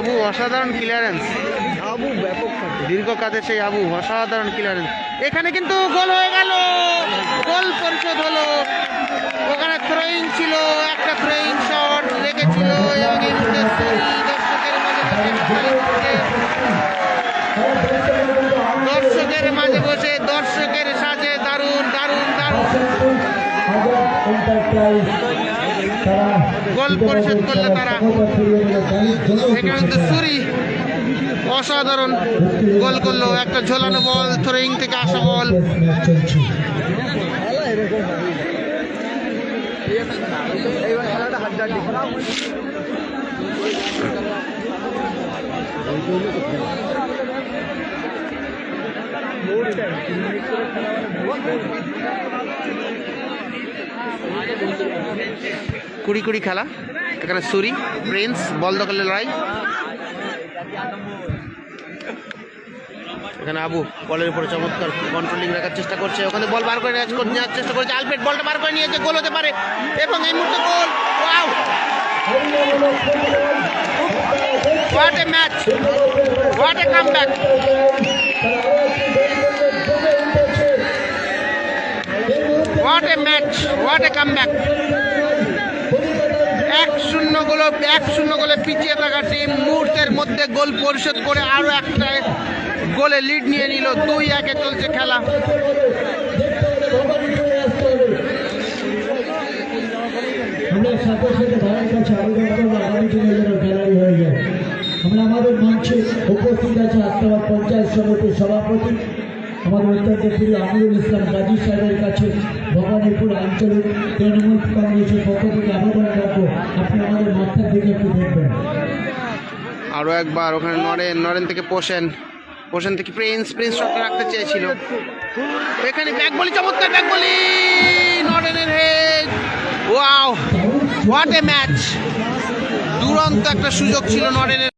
আবু অসাধারণ ক্লিয়ারেন্স আবু ব্যাপক দীর্ঘ কাজে সেই আবু অসাধারণ ক্লিয়ারেন্স এখানে কিন্তু গোল হয়ে গেল গোল পরিশোধ হলো ওখানে থ্রোয়িং ছিল একটা থ্রোয়িং শট লেগেছিল এবং এই মুহূর্তে। দর্শকের মাঝে বসে দর্শকের সাজে দারুণ দারুণ দারুণ গোল পরিশোধ করল তারা সুরি অসাধারণ গোল করল। একটা ঝোলানো বল, থ্রোয়িং থেকে আসা বল। কুড়ি কুড়ি খেলা। এখানে সুরি, প্রিন্স, বল দখলের লড়াই। এখানে আবু, বলের উপরে চমৎকার কন্ট্রোলিং রাখার চেষ্টা করছে। ওখানে বল বার করে নেওয়ার চেষ্টা করছে। আলফ্রেড বলটা বার করে নিয়েছে, গোল হতে পারে। এবং এই মুহূর্তে goal. Wow! What a match what a comeback what a match what a comeback এক শূন্য গোল, এক শূন্য গোলে পিছিয়ে থাকা টিম মুহূর্তের মধ্যে গোল পরিশোধ করে আরও একটা গোলে লিড নিয়ে নিল। দুই একে চলছে খেলা। আমরা আমাদের মঞ্চে উপস্থিত আছে আত্মাবাদ পঞ্চায়েত সমিতির সভাপতি প্রিয় আমিরুল ইসলাম গাজী সাহেবের কাছে ভবানীপুর আঞ্চলিক তৃণমূল কংগ্রেসের পক্ষ থেকে আবেদন রাখব। আপনি আমাদের মাথার দিকে একটু দেখবেন। আরও একবার ওখানে নরেন নরেন থেকে পোষেন। পোষেন থেকে প্রিন্স প্রিন্স শটটা রাখতে চেয়েছিল। এখানে ব্যাক বলি, চমৎকার ব্যাক বলি। নরেনের head wow what a match দুরন্ত একটা সুযোগ ছিল নরেনের।